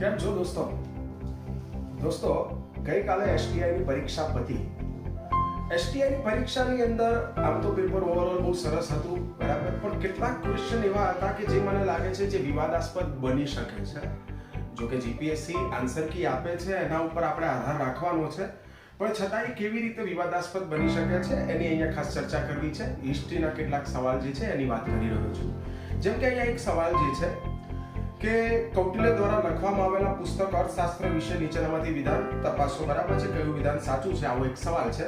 કેમ છો દોસ્તો? દોસ્તો, ગઈકાલે એસટીઆઈની પરીક્ષા પતી. એસટીઆઈની પરીક્ષાની અંદર આમ તો પેપર ઓવરઓલ બહુ સરસ હતું, બરાબર? પણ કેટલાક ક્વેશ્ચન એવા હતા કે જે મને લાગે છે જે વિવાદાસ્પદ બની શકે છે. જો કે જીપીએસસી આન્સર કી આપે છે, એના ઉપર આપણે આધાર રાખવાનો છે. પણ છતાં એ કેવી રીતે વિવાદાસ્પદ બની શકે છે, એની અહીંયા ખાસ ચર્ચા કરવી છે. હિસ્ટ્રીના કેટલાક સવાલ જે છે, એની વાત કરી રહ્યો છું. જેમ કે અહીંયા એક સવાલ જે છે કે કૌટિલ્ય દ્વારા લખવામાં આવેલા પુસ્તક અર્થશાસ્ત્ર વિશે નીચેનામાંથી વિધાન તપાસો, બરાબર છે? કયું વિધાન સાચું છે? આવો એક સવાલ છે.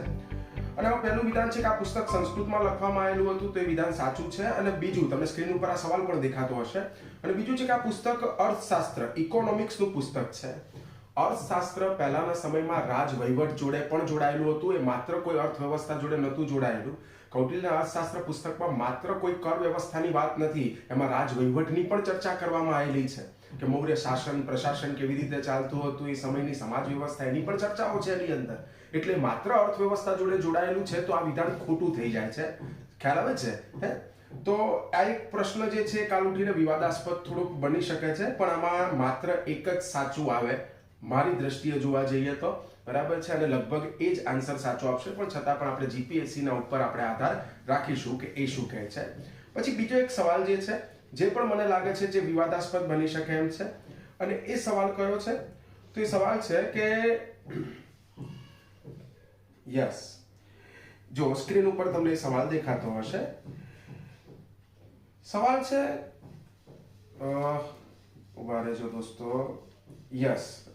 અને આ પહેલું વિધાન છે કે આ પુસ્તક સંસ્કૃતમાં લખવામાં આવેલું હતું તો એ વિધાન સાચું છે. અને બીજું, તમને સ્ક્રીન ઉપર આ સવાલ પણ દેખાતો હશે. અને બીજું છે કે આ પુસ્તક અર્થશાસ્ત્ર ઇકોનોમિક્સનું પુસ્તક છે. અર્થશાસ્ત્ર પહેલાના સમયમાં રાજ વહીવટ જોડે પણ જોડાયેલું હતું. એ માત્ર કોઈ અર્થવ્યવસ્થા જોડે નહોતું જોડાયેલું. કૌટિલ્યના અર્થશાસ્ત્ર પુસ્તકમાં માત્ર કોઈ કર વ્યવસ્થાની વાત નથી, એમાં રાજવહીવટની પણ ચર્ચા કરવામાં આવેલી છે. કે મૌર્ય શાસન, પ્રશાસન કેવી રીતે ચાલતું હતું, એ સમયની સમાજ વ્યવસ્થા, એની પણ ચર્ચાઓ છે એની અંદર. એટલે માત્ર અર્થવ્યવસ્થા જોડે જોડાયેલું છે તો આ વિધાન ખોટું થઈ જાય છે. ખ્યાલ આવે છે? હે? તો આ એક પ્રશ્ન જે છે કાલ ઉઠીને વિવાદાસ્પદ થોડુંક બની શકે છે, પણ આમાં માત્ર એક જ સાચું આવે. મારી દ્રષ્ટિએ જોવા જઈએ તો બરાબર છે અને લગભગ એ જ આન્સર સાચો આપશે, પણ છતાં પણ આપણે જીપીએસસી ના ઉપર આપણે આધાર રાખીશું કે એ શું કહે છે. પછી બીજો એક સવાલ જે છે, જે પણ મને લાગે છે જે વિવાદાસ્પદ બની શકે એમ છે, અને એ સવાલ કયો છે? તો એ સવાલ છે કે યસ. જો સ્ક્રીન ઉપર તમને સવાલ દેખાતો હશે, સવાલ છે ઊભા રહેજો દોસ્તો. યસ.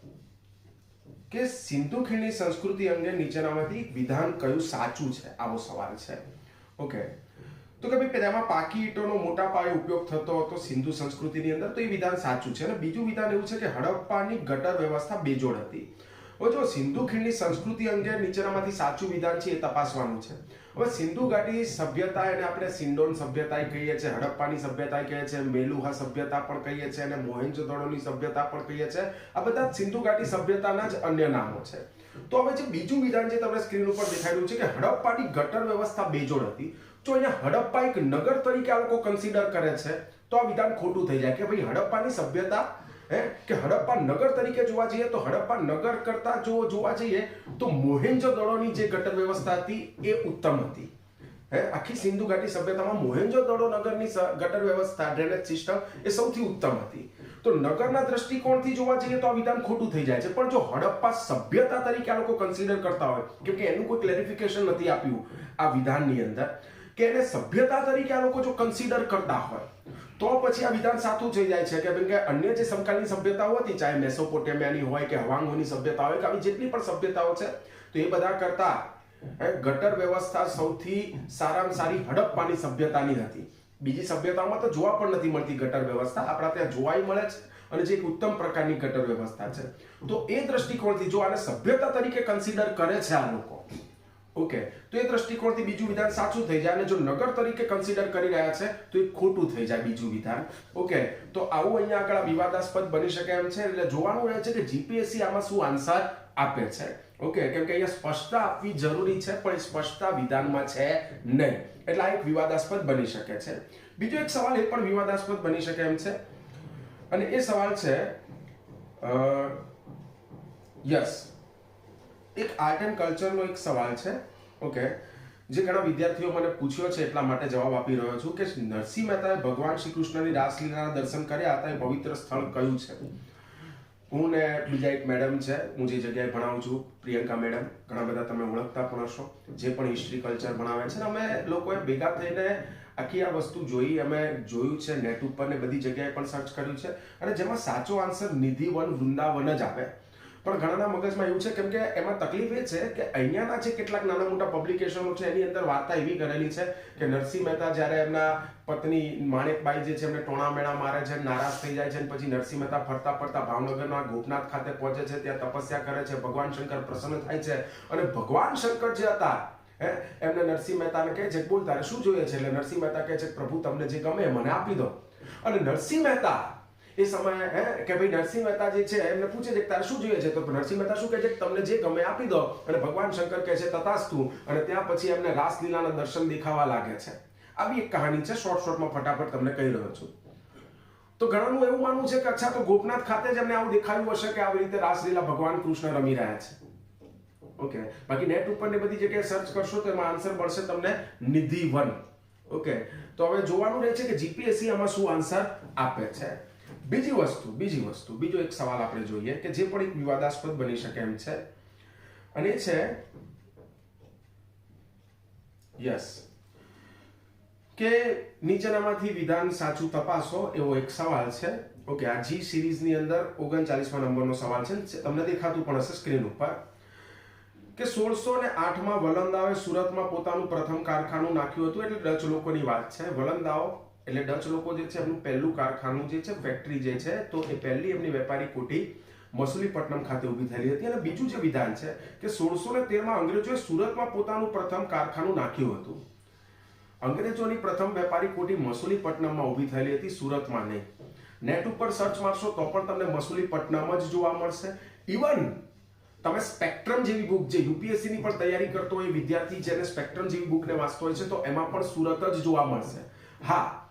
કે સિંધુ ખીણની સંસ્કૃતિ અંગે નીચેનામાંથી વિધાન કયું સાચું છે? આવો સવાલ છે. ઓકે તો કે ભાઈ તેમાં પાકી ઈંટોનો મોટા પાયે ઉપયોગ થતો હતો સિંધુ સંસ્કૃતિની અંદર, તો એ વિધાન સાચું છે. અને બીજું વિધાન એવું છે કે હડપ્પાની ગટર વ્યવસ્થા બેજોડ હતી. હવે જો સિંધુ ખીણની સંસ્કૃતિ અંગે નીચેનામાંથી સાચું વિધાન છે એ તપાસવાનું છે. હવે સિંધુ ઘાટી સભ્યતા એને આપણે સિંડોન સભ્યતા કહીએ છીએ, હડપ્પાની સભ્યતા કહીએ છીએ, મેલુહા સભ્યતા પણ કહીએ છીએ અને મોહેન્જોદડોની સભ્યતા પણ કહીએ છીએ. આ બધા સિંધુ ઘાટી સભ્યતાના જ અન્ય નામો છે. તો હવે જે બીજું વિધાન જે તમને સ્ક્રીન ઉપર દેખાડ્યું છે કે હડપ્પાની ગટર વ્યવસ્થા બેજોડ હતી. જો અહીંયા હડપ્પા એક નગર તરીકે આ લોકો કન્સિડર કરે છે, તો આ વિધાન ખોટું થઈ જાય કે ભાઈ હડપ્પાની સભ્યતા હે? કે હડપ્પા નગર તરીકે જોવા જઈએ તો હડપ્પા નગર કરતા જો જોવા જઈએ તો મોહેન્જો દડોની જે ગટર વ્યવસ્થા હતી એ ઉત્તમ હતી. હે? આખી સિંધુ ઘાટી સભ્યતામાં મોહેન્જો દડો નગરની ગટર વ્યવસ્થા, ડ્રેનેજ સિસ્ટમ એ સૌથી ઉત્તમ હતી. તો નગરના દ્રષ્ટિકોણથી જોવા જઈએ તો આ વિધાન ખોટું થઈ જાય છે. પણ જો હડપ્પા સભ્યતા તરીકે આ લોકો કન્સિડર કરતા હોય કેમ કે એનું કોઈ ક્લેરિફિકેશન નથી આપ્યું આ વિધાનની અંદર કે એને સભ્યતા તરીકે આ લોકો જો કન્સિડર કરતા હોય, તો પછી આ વિધાન સાચું થઈ જાય છે કે કેમ કે અન્ય જે સમકાલીન સભ્યતાઓ હતી, ચાહે મેસોપોટેમિયાની હોય કે હવાંગોની સભ્યતા હોય કે આવી જેટલી પણ સભ્યતાઓ છે, તો એ બધા કરતા ગટર વ્યવસ્થા સૌથી સારામાં સારી હડપ્પાની સભ્યતાની હતી. બીજી સભ્યતાઓમાં તો જોવા પણ નથી મળતી ગટર વ્યવસ્થા. આપણા ત્યાં જોવાય મળે છે અને જે એક ઉત્તમ પ્રકારની ગટર વ્યવસ્થા છે. તો એ દ્રષ્ટિકોણથી જો આને સભ્યતા તરીકે કન્સિડર કરે છે આ લોકો ઓકે. તો એ દ્રષ્ટિકોણથી બીજું વિધાન સાચું થઈ જાય અને જો નગર તરીકે કન્સિડર કરી રહ્યા છે, તો એ ખોટું થઈ જાય બીજું વિધાન. ઓકે. તો આવું અહીંયા આગળ વિવાદાસ્પદ બની શકે એમ છે, એટલે જોવાનું રહે છે કે જીપીએસસી આમાં શું આન્સર આપે છે. ઓકે. કેમ કે અહીંયા સ્પષ્ટતા આપવી જરૂરી છે, પણ એ સ્પષ્ટતા વિધાનમાં છે નહીં. એટલે આ એક વિવાદાસ્પદ બની શકે છે. બીજો એક સવાલ એ પણ વિવાદાસ્પદ બની શકે એમ છે. અને એ સવાલ છે યસ. એક આર્ટ એન્ડ કલ્ચરનો એક સવાલ છે. ઓકે જે ઘણા વિદ્યાર્થીઓ મને પૂછ્યો છે એટલા માટે જવાબ આપી રહ્યો છું કે નરસિંહ મહેતાએ ભગવાન શ્રી કૃષ્ણની રાસલીલાના દર્શન કર્યા હતા, એ પવિત્ર સ્થળ કયું છે? હું ને બીજા એક મેડમ છે, હું જે જગ્યાએ ભણાવું છું, પ્રિયંકા મેડમ ઘણા બધા તમે ઓળખતા પણ હશો, જે પણ હિસ્ટ્રી કલ્ચર ભણાવે છે અમે લોકોએ ભેગા થઈને આખી આ વસ્તુ જોઈ, અમે જોયું છે નેટ ઉપર ને બધી જગ્યાએ પણ સર્ચ કર્યું છે અને જેમાં સાચો આન્સર નિધિવન વૃંદાવન જ આવે. પણ ઘણાના મગજમાં એવું છે, કેમ કે એમાં તકલીફ એ છે કે અહીંયાના જે કેટલાક નાના મોટા પબ્લિકેશનો છે, એની અંદર વાર્તા એવી કરેલી છે કે નરસિંહ મહેતા જ્યારે એમના પત્ની માણેકબાઈ જે છે, એમને ટોણા મેળા મારે છે, નારાજ થઈ જાય છે અને પછી નરસિંહ મહેતા ફરતા ફરતા ભાવનગરના ગોપનાથ ખાતે પહોંચે છે, ત્યાં તપસ્યા કરે છે, ભગવાન શંકર પ્રસન્ન થાય છે અને ભગવાન શંકર જે હતા, હે, એમને નરસિંહ મહેતાને કહે છે બોલ તારે શું જોઈએ છે? એટલે નરસિંહ મહેતા કહે છે પ્રભુ, તમને જે ગમે મને આપી દો. અને નરસિંહ મહેતા એ સમયે, હે, કે ભાઈ નરસિંહ મહેતા જે છે, એમને પૂછે છે કે તારે શું જોઈએ છે? તો નરસિંહ મહેતા શું કહે છે કે તમને જે ગમે આપી દો. અને ભગવાન શંકર કહે છે, તથાસ્તુ. અને ત્યાં પછી એમને રાસલીલાના દર્શન દેખાવા લાગે છે. આવી એક કહાની છે શોર્ટ શોર્ટમાં ફટાફટ તમને કહી રહ્યો છું. તો ઘણાનું એવું માનવું છે કે અચ્છા, તો ગોપનાથ ખાતે જ એમને આવું દેખાયું હશે કે આવી રીતે રાસલીલા ભગવાન કૃષ્ણ રમી રહ્યા છે. ઓકે બાકી નેટ ઉપર ને બધી જગ્યાએ સર્ચ કરશો તો એમાં આન્સર મળશે તમને નિધિ વન. ઓકે તો હવે જોવાનું રહે છે કે જીપીએસસી આમાં શું આન્સર આપે છે. બીજી વસ્તુ બીજી વસ્તુ, બીજો એક સવાલ આપણે જોઈએ કે જે પણ એક વિવાદાસ્પદ બની શકે એમ છે. અને છે, યસ, કે નીચેનામાંથી વિધાન સાચું તપાસો એવો એક સવાલ છે. ઓકે, આ જી સિરીઝની અંદર ઓગણચાલીસમાં નંબરનો સવાલ છે. તમને દેખાતું પણ હશે સ્ક્રીન ઉપર. કે સોળસો ને આઠમાં વલંદાઓએ સુરતમાં પોતાનું પ્રથમ કારખાનું નાખ્યું હતું, એટલે ડચ લોકોની વાત છે. વલંદાઓ એટલે ડચ લોકો જે છે, એમનું પહેલું કારખાનું જે છે ફેક્ટરી જે છે, તો એ પહેલી એમની વેપારી કોઠી મસુલીપટ્ટનમ ખાતે ઊભી થયેલી હતી. અને બીજું જે વિધાન છે કે સોળસો ને તેરમાં અંગ્રેજોએ સુરતમાં પોતાનું પ્રથમ કારખાનું નાખ્યું હતું. અંગ્રેજોની પ્રથમ વેપારી કોઠી મસુલીપટ્ટનમમાં ઊભી થયેલી હતી, સુરતમાં નહીં. નેટ ઉપર સર્ચ મારશો તો પણ તમને મસુલીપટ્ટનમ જ જોવા મળશે. ઇવન તમે સ્પેક્ટ્રમ જેવી બુક જે યુપીએસસી ની પણ તૈયારી કરતો હોય વિદ્યાર્થી જેને સ્પેક્ટ્રમ જેવી બુકને વાંચતો હોય છે, તો એમાં પણ સુરત જ જોવા મળશે. હા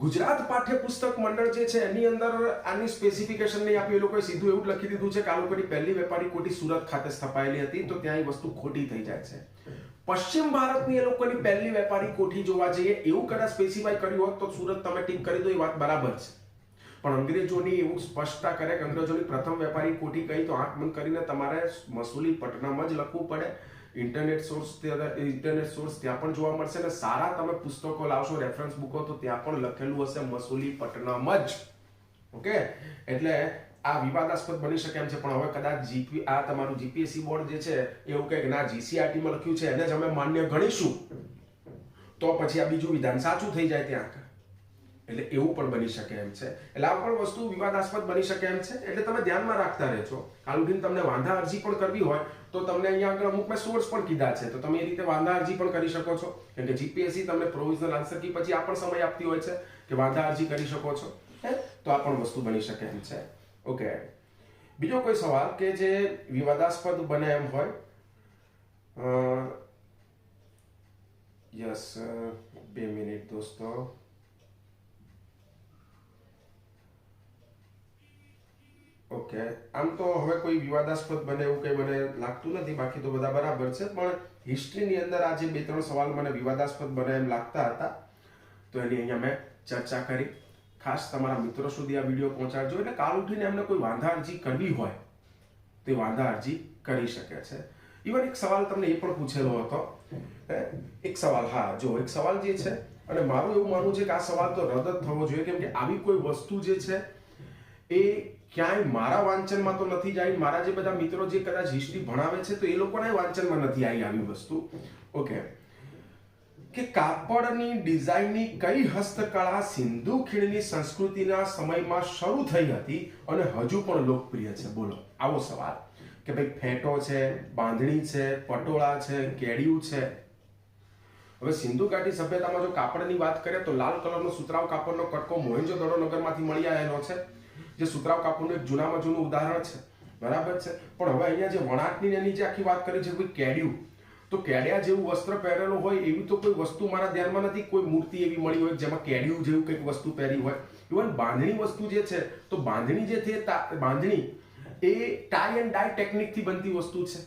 ગુજરાત પાઠ્યપુસ્તક મંડળ જે છે, એની અંદર આની સ્પેસિફિકેશન નહીં આપી એ લોકોએ સીધું એવું લખી દીધું છે કે આ લોકોની પહેલી વેપારી કોઠી સુરત ખાતે સ્થપાયેલી હતી. તો ત્યાં એ વસ્તુ ખોટી થઈ જાય છે. પશ્ચિમ ભારતની એ લોકોની પહેલી વેપારી કોઠી જોવા જઈએ, એવું કદાચ સ્પેસિફાઈ કર્યું હોત તો સુરત તમે ટીક કરી દો, એ વાત બરાબર છે. પણ અંગ્રેજોની એવું સ્પષ્ટતા કરે કે અંગ્રેજોની પ્રથમ વેપારી કોઠી કહી તો આંખ બંધ કરીને તમારે મસૂલી પટનામાં જ લખવું પડે. ઇન્ટરનેટ સોર્સ ઇન્ટરનેટ સોર્સ ત્યાં પણ જોવા મળશે અને સારા તમે પુસ્તકો લાવશો રેફરન્સ બુકો, તો ત્યાં પણ લખેલું હશે, મસૂલી પટનામ જ. ઓકે? એટલે આ વિવાદાસ્પદ બની શકે એમ છે, પણ હવે કદાચ જીપી આ તમારું જીપીએસસી બોર્ડ જે છે, એવું કહે કે ના જીસીઆરટી માં લખ્યું છે, એને જ અમે માન્ય ગણીશું. તો પછી આ બીજું વિધાન સાચું થઈ જાય ત્યાં એટલે એવું પણ બની શકે એમ છે. એટલે આ પણ વસ્તુ વિવાદાસ્પદ બની શકે એમ છે. એટલે તમે ધ્યાનમાં રાખતા રહેજો. કાલ ઉઠીને તમને વાંધા અરજી પણ કરવી હોય તો તમને અહીંયા આગળ અમુક મેં સોર્સ પણ કીધા છે. તો તમે એ રીતે વાંધા અરજી પણ કરી શકો છો. કેમ કે જીપીએસસી તમને પ્રોવિઝનલ આન્સર કી પછી આ પણ સમય આપતી હોય છે કે વાંધા અરજી કરી શકો છો? તો આ પણ વસ્તુ બની શકે એમ છે. ઓકે બીજો કોઈ સવાલ કે જે વિવાદાસ્પદ બને એમ હોય? યસ બે મિનિટ દોસ્તો. ઓકે. આમ તો હવે કોઈ વિવાદાસ્પદ બને એવું કંઈ મને લાગતું નથી. બાકી તો બધા બરાબર છે. પણ હિસ્ટ્રીની અંદર આજે બે ત્રણ સવાલ મને વિવાદાસ્પદ બને એમ લાગતા હતા, તો એની અહીંયા મેં ચર્ચા કરી. ખાસ તમારા મિત્રો સુધી આ વીડિયો પહોંચાડજો. એટલે કાલ ઉઠીને એમને કોઈ વાંધા અરજી કરવી હોય, તે વાંધા અરજી કરી શકે છે. ઇવન એક સવાલ તમને એ પણ પૂછેલો હતો? એક સવાલ, હા, જો, એક સવાલ જે છે, અને મારું એવું માનવું છે કે આ સવાલ તો રદ જ થવો જોઈએ, કેમ કે આવી કોઈ વસ્તુ જે છે, એ ક્યાંય મારા વાંચનમાં તો નથી જ આવી. મારા જે બધા મિત્રો જે કદાચ હિસ્ટ્રી ભણાવે છે, તો એ લોકોના વાંચનમાં નથી આવી આવી વસ્તુ. ઓકે કે કાપડની ડિઝાઇનની કઈ હસ્તકળા સિંધુ ખીણની સંસ્કૃતિના સમયમાં શરૂ થઈ હતી અને હજુ પણ લોકપ્રિય છે? બોલો. આવો સવાલ. કે ભાઈ ફેટો છે, બાંધણી છે, પટોળા છે કેડિયું છે? હવે સિંધુ ઘાટી સભ્યતામાં જો કાપડની વાત કરીએ તો લાલ કલરનો સુતરાવ કાપડનો કટકો મોહેજો દડો નગરમાંથી મળી આવેલો છે. જે સુતરાવ કાપડનું એક જૂનામાં જૂનું ઉદાહરણ છે. બરાબર છે? પણ હવે અહીંયા જે વણાટની એની જે આખી વાત કરી છે, કોઈ કેડિયું. તો કેડિયા જેવું વસ્ત્ર પહેરેલું હોય, એવી તો કોઈ વસ્તુ મારા ધ્યાનમાં નથી. કોઈ મૂર્તિ એવી મળી હોય જેમાં કેડિયું જેવું કંઈક વસ્તુ પહેરી હોય. ઇવન બાંધણી વસ્તુ જે છે, તો બાંધણી જે છે બાંધણી, એ ટાઈ એન્ડ ડાય ટેકનિકથી બનતી વસ્તુ છે.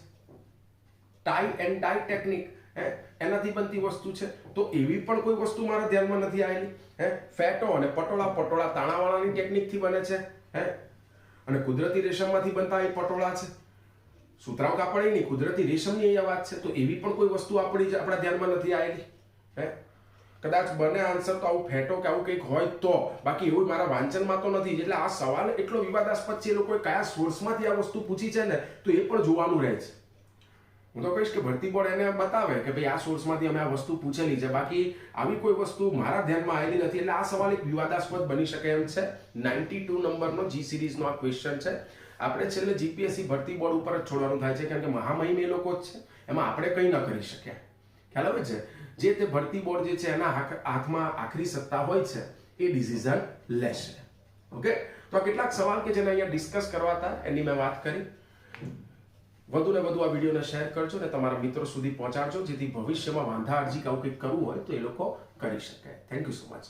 ટાઈ એન્ડ ડાય ટેકનિક હે? એનાથી બનતી વસ્તુ છે. તો એવી પણ કોઈ વસ્તુ મારા ધ્યાનમાં નથી આવેલી. હે? ફેટો અને પટોળા પટોળા તાણાવાળાની ટેકનિકથી બને છે. હે? અને કુદરતી રેશમમાંથી બનતા એ પટોળા છે. સુતરાઉ કાપડ નહીં, કુદરતી રેશમની અહીંયા વાત છે. તો એવી પણ કોઈ વસ્તુ આપણી આપણા ધ્યાનમાં નથી આવેલી હે? કદાચ બને આન્સર તો આવું ફેટો કે આવું કંઈક હોય તો. બાકી એવું મારા વાંચનમાં તો નથી. એટલે આ સવાલ એટલો વિવાદાસ્પદ છે એ લોકોએ કયા સોર્સમાંથી આ વસ્તુ પૂછી છે ને, તો એ પણ જોવાનું રહે છે. હું તો કહીશ કે ભરતી બોર્ડ એને બતાવે કે ભાઈ આ સોર્સમાંથી અમે આ વસ્તુ પૂછેલી છે. બાકી આવી કોઈ વસ્તુ મારા ધ્યાનમાં આવેલી નથી. એટલે આ સવાલ એક વિવાદાસ્પદ બની શકે એમ છે. નાઇન્ટી ટુ નંબરનો જી સિરીઝનો આ ક્વેશ્ચન છે. આપણે છેલ્લે જીપીએસસી ભરતી બોર્ડ ઉપર જ છોડવાનું થાય છે, કારણ કે મહામહિમ એ લોકો જ છે. એમાં આપણે કંઈ ન કરી શક્યા ખ્યાલ આવે છે? જે તે ભરતી બોર્ડ જે છે, એના હાથ- હાથમાં આખરી સત્તા હોય છે, એ ડિસિઝન લેશે. ઓકે? તો આ કેટલાક સવાલ કે જેને અહીંયા ડિસ્કસ કરવા હતા, એની મેં વાત કરી. વધુ ને વધુ આ વિડીયોને શેર કરજો અને તમારા મિત્રો સુધી પહોંચાડજો, જેથી ભવિષ્યમાં વાંધા અરજી આવું કંઈક કરવું હોય તો એ લોકો કરી શકે. Thank you so much